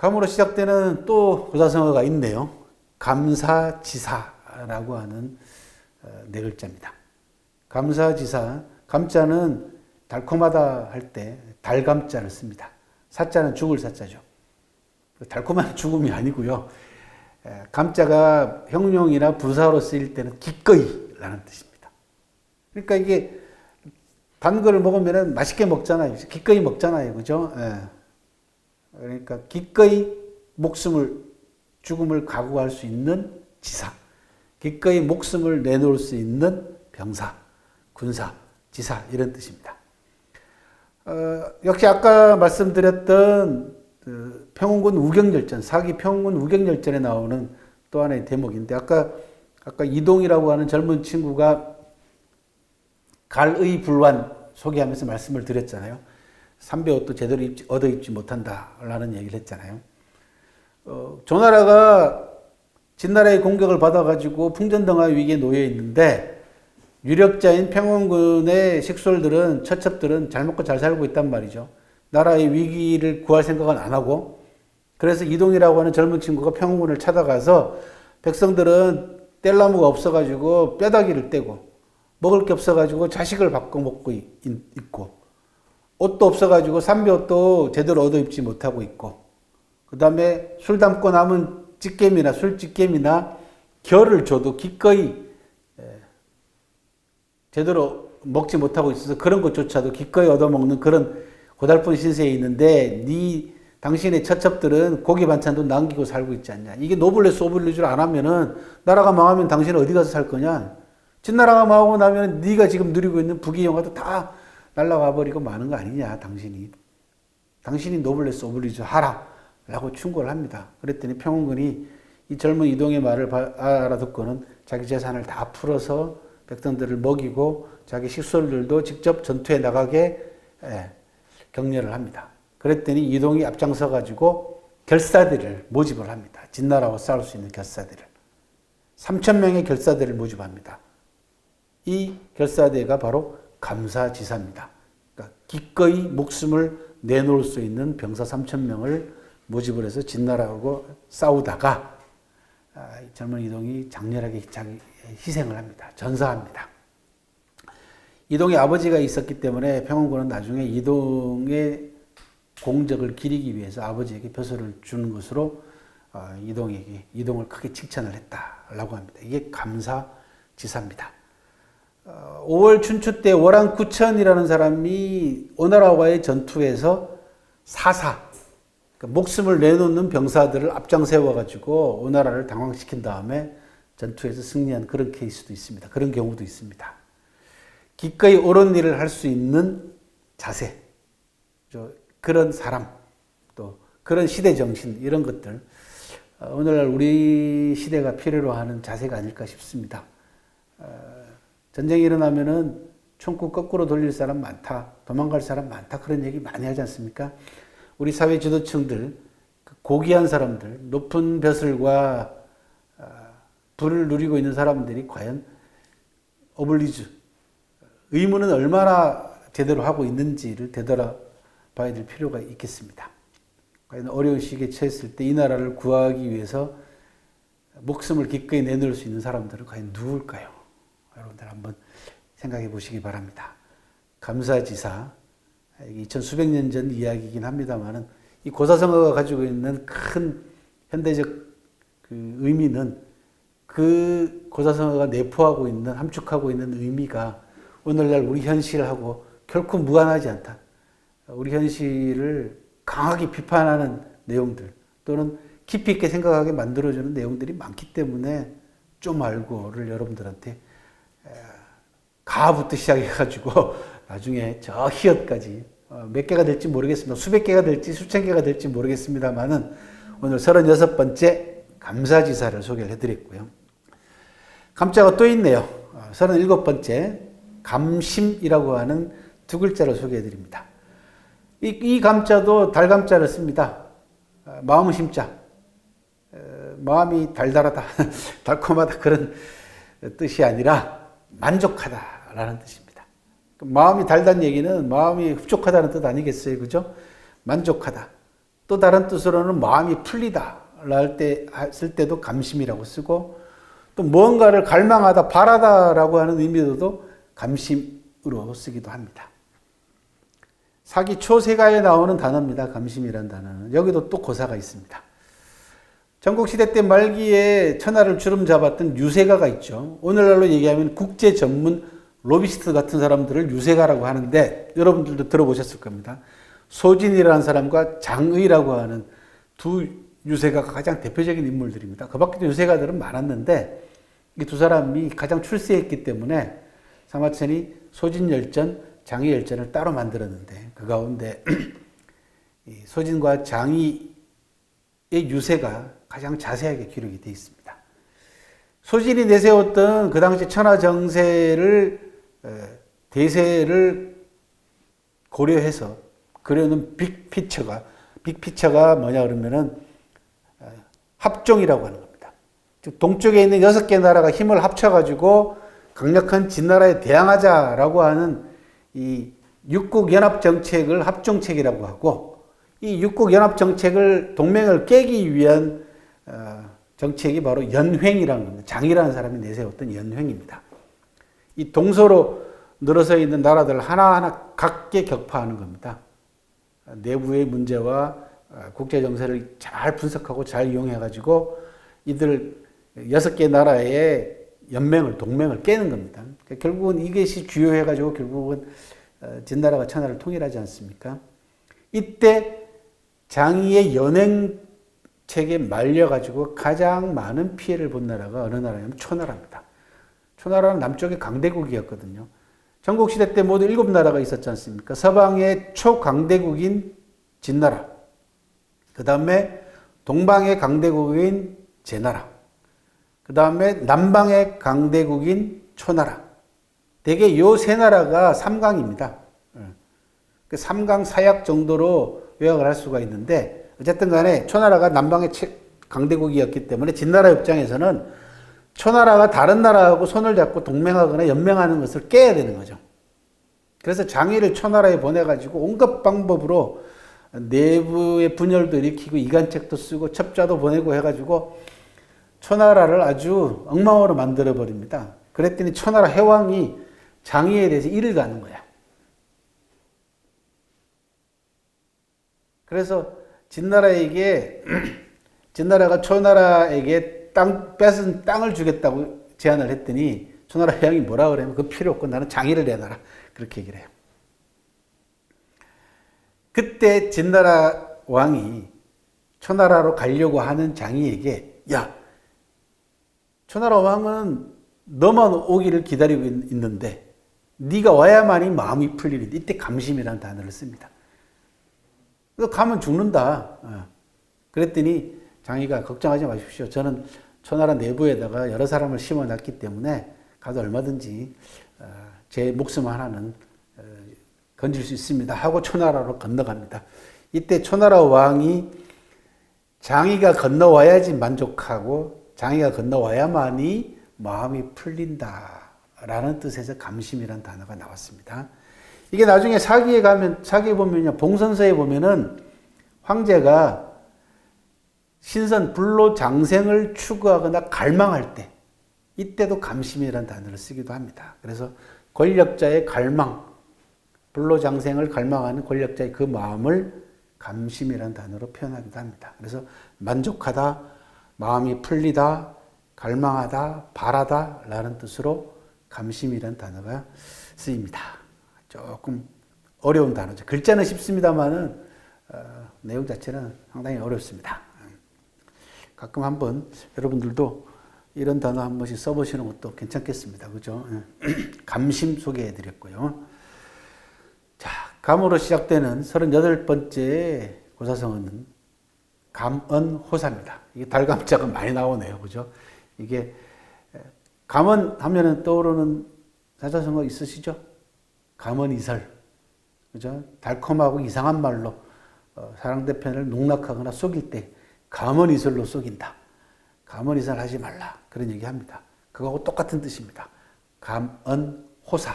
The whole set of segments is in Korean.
감으로 시작되는 또 고사성어가 있네요. 감사지사라고 하는 어, 네 글자입니다. 감사지사, 감자는 달콤하다 할 때 달감자를 씁니다. 사자는 죽을 사자죠. 달콤한 죽음이 아니고요. 에, 감자가 형용이나 부사로 쓰일 때는 기꺼이라는 뜻입니다. 그러니까 이게 단 거를 먹으면 맛있게 먹잖아요. 기꺼이 먹잖아요. 그죠? 예. 그러니까 기꺼이 목숨을, 죽음을 각오할 수 있는 지사. 기꺼이 목숨을 내놓을 수 있는 병사, 군사, 지사, 이런 뜻입니다. 어, 역시 아까 말씀드렸던 그 평원군 우경열전, 사기 평원군 우경열전에 나오는 또 하나의 대목인데, 아까, 아까 이동이라고 하는 젊은 친구가 갈의 불완 소개하면서 말씀을 드렸잖아요. 삼배 옷도 제대로 입지, 얻어 입지 못한다라는 얘기를 했잖아요. 어, 조나라가 진나라의 공격을 받아가지고 풍전등화 위기에 놓여 있는데 유력자인 평원군의 식솔들은 처첩들은 잘 먹고 잘 살고 있단 말이죠. 나라의 위기를 구할 생각은 안 하고 그래서 이동이라고 하는 젊은 친구가 평원군을 찾아가서 백성들은 뗄나무가 없어가지고 뼈다귀를 떼고 먹을 게 없어가지고 자식을 바꿔 먹고 있고 옷도 없어가지고 삼비옷도 제대로 얻어 입지 못하고 있고 그 다음에 술 담고 남은 찌개미나 술찌개미나 결을 줘도 기꺼이 제대로 먹지 못하고 있어서 그런 것조차도 기꺼이 얻어먹는 그런 고달픈 신세에 있는데 네 당신의 처첩들은 고기 반찬도 남기고 살고 있지 않냐. 이게 노블레스 오블리주를 안 하면은 나라가 망하면 당신은 어디 가서 살 거냐. 진나라가 망하고 나면 네가 지금 누리고 있는 북위 영화도 다 날라가 버리고 마는 거 아니냐, 당신이. 당신이 노블레스 오블리주 하라. 라고 충고를 합니다. 그랬더니 평원군이 이 젊은 이동의 말을 알아듣고는 자기 재산을 다 풀어서 백성들을 먹이고 자기 식솔들도 직접 전투에 나가게 예, 격려를 합니다. 그랬더니 이동이 앞장서 가지고 결사들을 모집을 합니다. 진나라와 싸울 수 있는 결사들을. 3천 명의 결사들을 모집합니다. 이 결사대가 바로 감사지사입니다. 그러니까 기꺼이 목숨을 내놓을 수 있는 병사 3천 명을 모집을 해서 진나라하고 싸우다가 아, 젊은 이동이 장렬하게 희생을 합니다. 전사합니다. 이동의 아버지가 있었기 때문에 평원군은 나중에 이동의 공적을 기리기 위해서 아버지에게 벼슬을 주는 것으로 어, 이동에게 이동을 크게 칭찬을 했다라고 합니다. 이게 감사지사입니다. 5월 어, 춘추 때 월왕 구천이라는 사람이 오나라와의 전투에서 사사, 그러니까 목숨을 내놓는 병사들을 앞장 세워가지고 오나라를 당황시킨 다음에 전투에서 승리한 그런 케이스도 있습니다. 그런 경우도 있습니다. 기꺼이 옳은 일을 할 수 있는 자세, 그런 사람, 또 그런 시대 정신, 이런 것들, 어, 오늘날 우리 시대가 필요로 하는 자세가 아닐까 싶습니다. 어, 전쟁이 일어나면은 총구 거꾸로 돌릴 사람 많다, 도망갈 사람 많다, 그런 얘기 많이 하지 않습니까? 우리 사회 지도층들, 그 고귀한 사람들, 높은 벼슬과 부를 어, 누리고 있는 사람들이 과연 어블리즈, 의무는 얼마나 제대로 하고 있는지를 되돌아봐야 될 필요가 있겠습니다. 과연 어려운 시기에 처했을 때 이 나라를 구하기 위해서 목숨을 기꺼이 내놓을 수 있는 사람들은 과연 누굴까요? 여러분들 한번 생각해 보시기 바랍니다. 감사지사, 2천 수백 년 전 이야기이긴 합니다만은 이 고사성어가 가지고 있는 큰 현대적 그 의미는 그 고사성어가 내포하고 있는 함축하고 있는 의미가 오늘날 우리 현실하고 결코 무관하지 않다. 우리 현실을 강하게 비판하는 내용들 또는 깊이 있게 생각하게 만들어주는 내용들이 많기 때문에 좀 알고를 여러분들한테 가부터 시작해가지고 나중에 저 히읗까지 어, 몇 개가 될지 모르겠습니다. 수백 개가 될지 수천 개가 될지 모르겠습니다만은 오늘 36번째 감사지사를 소개를 해드렸고요. 감자가 또 있네요. 37번째 어, 감심이라고 하는 두 글자를 소개해 드립니다. 이, 이 감자도 달감자를 씁니다. 어, 마음은 심자. 마음이 달달하다, 달콤하다 그런 뜻이 아니라 만족하다 라는 뜻입니다. 마음이 달다는 얘기는 마음이 흡족하다는 뜻 아니겠어요? 그죠? 만족하다. 또 다른 뜻으로는 마음이 풀리다. 할때 쓸 때도 감심이라고 쓰고 또 무언가를 갈망하다 바라다 라고 하는 의미로도 감심으로 쓰기도 합니다. 사기 초세가에 나오는 단어입니다. 감심이라는 단어는 여기도 또 고사가 있습니다. 전국시대 때 말기에 천하를 주름 잡았던 유세가가 있죠. 오늘날로 얘기하면 국제 전문 로비스트 같은 사람들을 유세가라고 하는데 여러분들도 들어보셨을 겁니다. 소진이라는 사람과 장의라고 하는 두 유세가가 가장 대표적인 인물들입니다. 그 밖에도 유세가들은 많았는데 이 두 사람이 가장 출세했기 때문에 사마천이 소진열전, 장의열전을 따로 만들었는데 그 가운데 소진과 장의의 유세가 가장 자세하게 기록이 되어 있습니다. 소진이 내세웠던 그 당시 천하 정세를 대세를 고려해서 그려놓은 빅피처가 빅피처가 뭐냐 그러면은 합종이라고 하는 겁니다. 즉 동쪽에 있는 여섯 개 나라가 힘을 합쳐가지고 강력한 진나라에 대항하자라고 하는 이 육국 연합 정책을 합종책이라고 하고 이 육국 연합 정책을 동맹을 깨기 위한 어, 정책이 바로 연횡이라는 겁니다. 장이라는 사람이 내세웠던 연횡입니다. 이 동서로 늘어서 있는 나라들 하나하나 각계 격파하는 겁니다. 내부의 문제와 어, 국제 정세를 잘 분석하고 잘 이용해 가지고 이들 여섯 개 나라의 연맹을 동맹을 깨는 겁니다. 그러니까 결국은 이것이 주요해 가지고 결국은 어, 진나라가 천하를 통일하지 않습니까? 이때 장의의 연행 책에 말려 가지고 가장 많은 피해를 본 나라가 어느 나라냐면 초나라입니다. 초나라는 남쪽의 강대국이었거든요. 전국시대 때 모두 일곱 나라가 있었지 않습니까? 서방의 초강대국인 진나라, 그 다음에 동방의 강대국인 제나라, 그 다음에 남방의 강대국인 초나라. 대개 요 세 나라가 삼강입니다. 예. 그 삼강 사약 정도로 요약을 할 수가 있는데 어쨌든 간에 초나라가 남방의 강대국이었기 때문에 진나라 입장에서는 초나라가 다른 나라하고 손을 잡고 동맹하거나 연맹하는 것을 깨야 되는 거죠. 그래서 장의를 초나라에 보내가지고 온갖 방법으로 내부의 분열도 일으키고 이간책도 쓰고 첩자도 보내고 해가지고 초나라를 아주 엉망으로 만들어 버립니다. 그랬더니 초나라 해왕이 장의에 대해서 일을 가는 거야. 그래서 진나라에게 진나라가 초나라에게 땅 뺏은 땅을 주겠다고 제안을 했더니 초나라 해왕이 뭐라 그러면 그 필요 없고 나는 장의를 내놔라 그렇게 얘기를 해요. 그때 진나라 왕이 초나라로 가려고 하는 장이에게 야 초나라 왕은 너만 오기를 기다리고 있는데 네가 와야만이 마음이 풀리는데 이때 감심이라는 단어를 씁니다. 너 가면 죽는다. 어. 그랬더니 장이가 걱정하지 마십시오. 저는 초나라 내부에다가 여러 사람을 심어 놨기 때문에 가도 얼마든지 어, 제 목숨 하나는 건질 수 있습니다. 하고 초나라로 건너갑니다. 이때 초나라 왕이 장이가 건너와야지 만족하고 장이가 건너와야만이 마음이 풀린다. 라는 뜻에서 감심이라는 단어가 나왔습니다. 이게 나중에 사기에 가면, 사기에 보면요, 봉선서에 보면은 황제가 신선 불로 장생을 추구하거나 갈망할 때, 이때도 감심이라는 단어를 쓰기도 합니다. 그래서 권력자의 갈망, 불로 장생을 갈망하는 권력자의 그 마음을 감심이라는 단어로 표현하기도 합니다. 그래서 만족하다, 마음이 풀리다, 갈망하다, 바라다 라는 뜻으로 감심이라는 단어가 쓰입니다. 조금 어려운 단어죠. 글자는 쉽습니다만은 어, 내용 자체는 상당히 어렵습니다. 가끔 한번 여러분들도 이런 단어 한 번씩 써보시는 것도 괜찮겠습니다. 그죠? 감심 소개해 드렸고요. 감으로 시작되는 38번째 고사성어는 감언호사입니다. 이게 달감자가 많이 나오네요. 그죠? 이게 감언 하면은 떠오르는 사자성어 있으시죠? 감언이설. 그죠? 달콤하고 이상한 말로 어, 상대편을 농락하거나 속일 때 감언 이설로 속인다. 감언 이설 하지 말라. 그런 얘기 합니다. 그거하고 똑같은 뜻입니다. 감언 호사.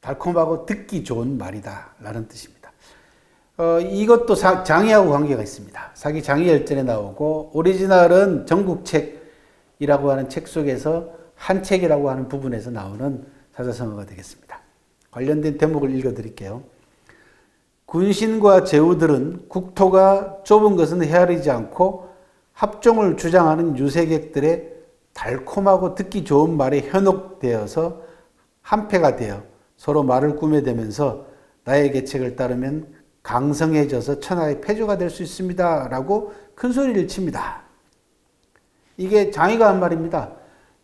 달콤하고 듣기 좋은 말이다. 라는 뜻입니다. 어, 이것도 사, 장애하고 관계가 있습니다. 사기 장애 열전에 나오고 오리지널은 전국책이라고 하는 책 속에서 한 책이라고 하는 부분에서 나오는 사자성어가 되겠습니다. 관련된 대목을 읽어드릴게요. 군신과 제후들은 국토가 좁은 것은 헤아리지 않고 합종을 주장하는 유색객들의 달콤하고 듣기 좋은 말에 현혹되어서 한패가 되어 서로 말을 꾸며대면서 나의 계책을 따르면 강성해져서 천하의 패조가 될 수 있습니다. 라고 큰 소리를 칩니다. 이게 장이가 한 말입니다.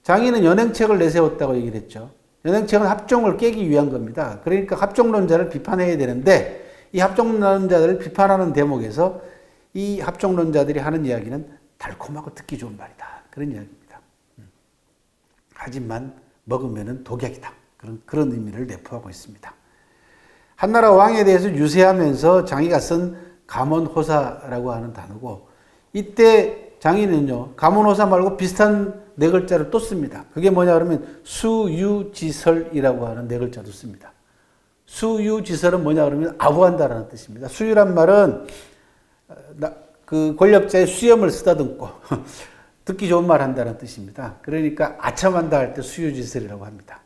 장이는 연행책을 내세웠다고 얘기를 했죠. 연행책은 합종을 깨기 위한 겁니다. 그러니까 합종론자를 비판해야 되는데 이 합종론자들을 비판하는 대목에서 이 합종론자들이 하는 이야기는 달콤하고 듣기 좋은 말이다. 그런 이야기입니다. 음. 하지만 먹으면 독약이다. 그런, 그런 의미를 내포하고 있습니다. 한나라 왕에 대해서 유세하면서 장이가 쓴 감언호사라고 하는 단어고 이때 장이는요 감언호사 말고 비슷한 네 글자를 또 씁니다. 그게 뭐냐 그러면 수유지설이라고 하는 네 글자도 씁니다. 수유지설은 뭐냐 그러면 아부한다라는 뜻입니다. 수유란 말은 어, 그 권력자의 수염을 쓰다듬고 듣기 좋은 말 한다는 뜻입니다. 그러니까 아첨한다 할 때 수유지설이라고 합니다.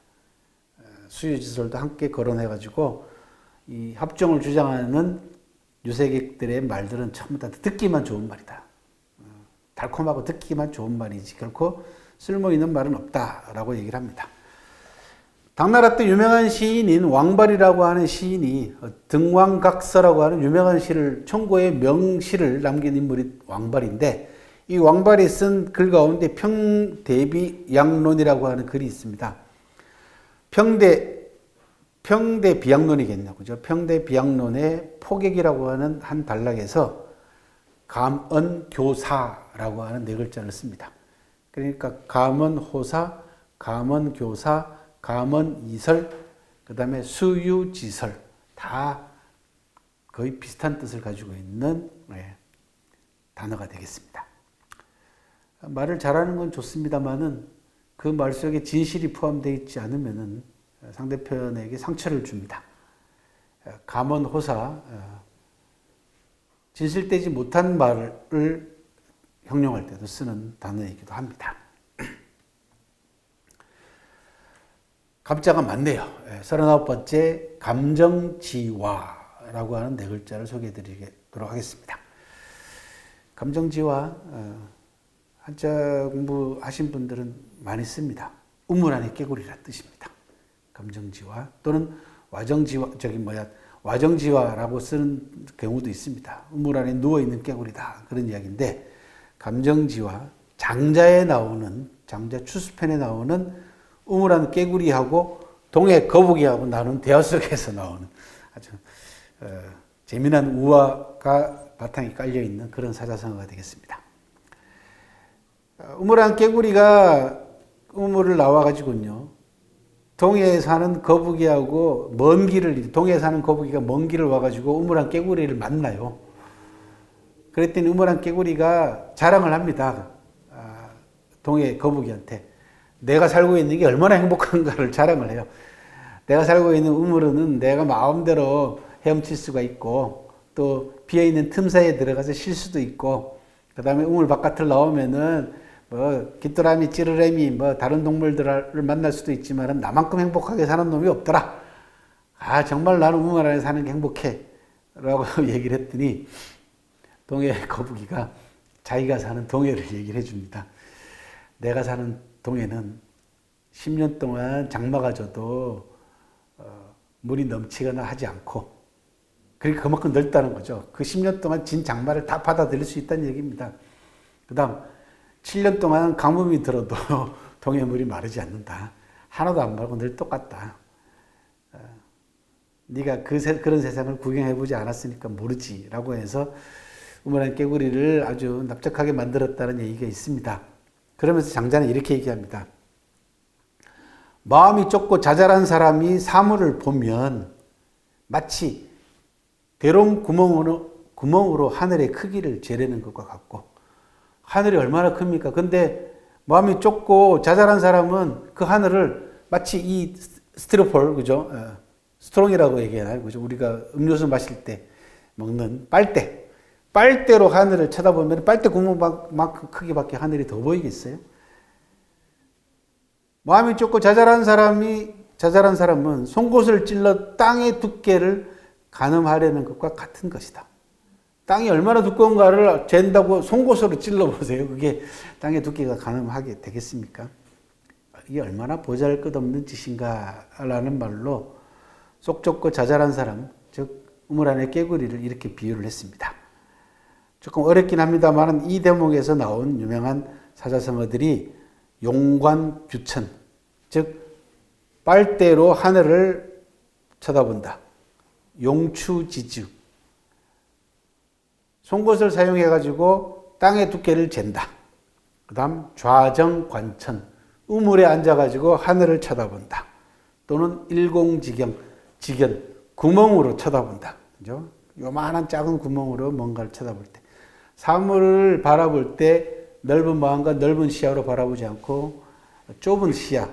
어, 수유지설도 함께 거론해가지고 이 합종을 주장하는 유색객들의 말들은 전부 다 듣기만 좋은 말이다. 어, 달콤하고 듣기만 좋은 말이지 결코 쓸모 있는 말은 없다라고 얘기를 합니다. 당나라 때 유명한 시인인 왕발이라고 하는 시인이 등왕각서라고 하는 유명한 시를 청고의 명시를 남긴 인물이 왕발인데 이 왕발이 쓴 글 가운데 평대비 양론이라고 하는 글이 있습니다. 평대 평대 비양론이겠네요. 그죠? 평대 비양론의 포객이라고 하는 한 단락에서 감언교사라고 하는 네 글자를 씁니다. 그러니까 감언호사, 감언교사, 감언 이설, 그 다음에 수유지설 다 거의 비슷한 뜻을 가지고 있는 네, 단어가 되겠습니다. 말을 잘하는 건 좋습니다만은 그 말 속에 진실이 포함되어 있지 않으면은 상대편에게 상처를 줍니다. 감언 호사, 어, 진실되지 못한 말을 형용할 때도 쓰는 단어이기도 합니다. 감자가 많네요. 39번째 감정지화라고 하는 네 글자를 소개해 드리도록 하겠습니다. 감정지화 어, 한자 공부하신 분들은 많이 씁니다. 우물 안에 깨구리라 뜻입니다. 감정지화 또는 와정지화 저기 뭐야 와정지화라고 쓰는 경우도 있습니다. 우물 안에 누워 있는 깨구리다 그런 이야기인데 감정지화 장자에 나오는 장자 추수편에 나오는 우물 안 깨구리하고 동해 거북이하고 나눈 대화 속에서 나오는 아주 어, 재미난 우화가 바탕에 깔려 있는 그런 사자성어가 되겠습니다. 어, 우물안 깨구리가 우물을 나와 가지고요. 동해에 사는 거북이하고 먼 길을 동해에 사는 거북이가 먼 길을 와가지고 우물안 깨구리를 만나요. 그랬더니 우물안 깨구리가 자랑을 합니다. 아, 동해 거북이한테 내가 살고 있는 게 얼마나 행복한가를 자랑을 해요. 내가 살고 있는 우물은 내가 마음대로 헤엄칠 수가 있고 또 비어 있는 틈 사이에 들어가서 쉴 수도 있고 그다음에 우물 바깥을 나오면은 뭐 귀뚜라미, 찌르레미, 뭐 다른 동물들을 만날 수도 있지만 나만큼 행복하게 사는 놈이 없더라. 아 정말 나는 우물 안에 사는 게 행복해라고 얘기를 했더니 동해 거북이가 자기가 사는 동해를 얘기를 해줍니다. 내가 사는 동해는 10년 동안 장마가 져도 어, 물이 넘치거나 하지 않고 그러니까 그만큼 넓다는 거죠. 그 10년 동안 진 장마를 다 받아들일 수 있다는 얘기입니다. 그 다음 7년 동안 가뭄이 들어도 동해 물이 마르지 않는다. 하나도 안 말고 늘 똑같다. 어, 네가 그 세, 그런 세상을 구경해보지 않았으니까 모르지라고 해서 우물안 깨구리를 아주 납작하게 만들었다는 얘기가 있습니다. 그러면서 장자는 이렇게 얘기합니다. 마음이 좁고 자잘한 사람이 사물을 보면 마치 대롱 구멍으로, 구멍으로 하늘의 크기를 재려는 것과 같고 하늘이 얼마나 큽니까? 근데 마음이 좁고 자잘한 사람은 그 하늘을 마치 이 스티로폴, 그죠? 어, 스트롱이라고 얘기하나요? 그죠? 우리가 음료수 마실 때 먹는 빨대. 빨대로 하늘을 쳐다보면 빨대 구멍만큼 크기밖에 하늘이 더 보이겠어요? 마음이 좁고 자잘한 사람이 자잘한 사람은 송곳을 찔러 땅의 두께를 가늠하려는 것과 같은 것이다. 땅이 얼마나 두꺼운가를 잰다고 송곳으로 찔러 보세요. 그게 땅의 두께가 가늠하게 되겠습니까? 이게 얼마나 보잘것없는 짓인가라는 말로 속 좁고 자잘한 사람, 즉 우물 안의 깨구리를 이렇게 비유를 했습니다. 조금 어렵긴 합니다만 이 대목에서 나온 유명한 사자성어들이 용관 규천, 즉 빨대로 하늘을 쳐다본다. 용추지주. 송곳을 사용해 가지고 땅의 두께를 잰다. 그다음 좌정관천. 우물에 앉아 가지고 하늘을 쳐다본다. 또는 일공지경, 지견, 구멍으로 쳐다본다. 그죠? 요만한 작은 구멍으로 뭔가를 쳐다볼 때. 사물을 바라볼 때 넓은 마음과 넓은 시야로 바라보지 않고 좁은 시야,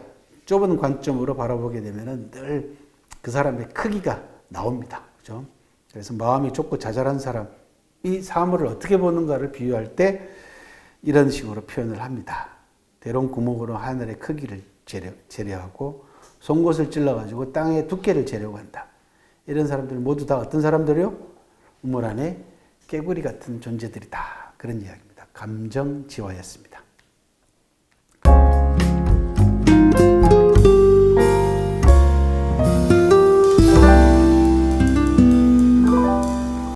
좁은 관점으로 바라보게 되면은 늘 그 사람의 크기가 나옵니다. 그죠? 그래서 마음이 좁고 자잘한 사람이 사물을 어떻게 보는가를 비유할 때 이런 식으로 표현을 합니다. 대롱 구멍으로 하늘의 크기를 재려, 재려하고 송곳을 찔러가지고 땅의 두께를 재려고 한다. 이런 사람들 모두 다 어떤 사람들이요? 우물 안에 깨구리 같은 존재들이다. 그런 이야기입니다. 감정 지화였습니다.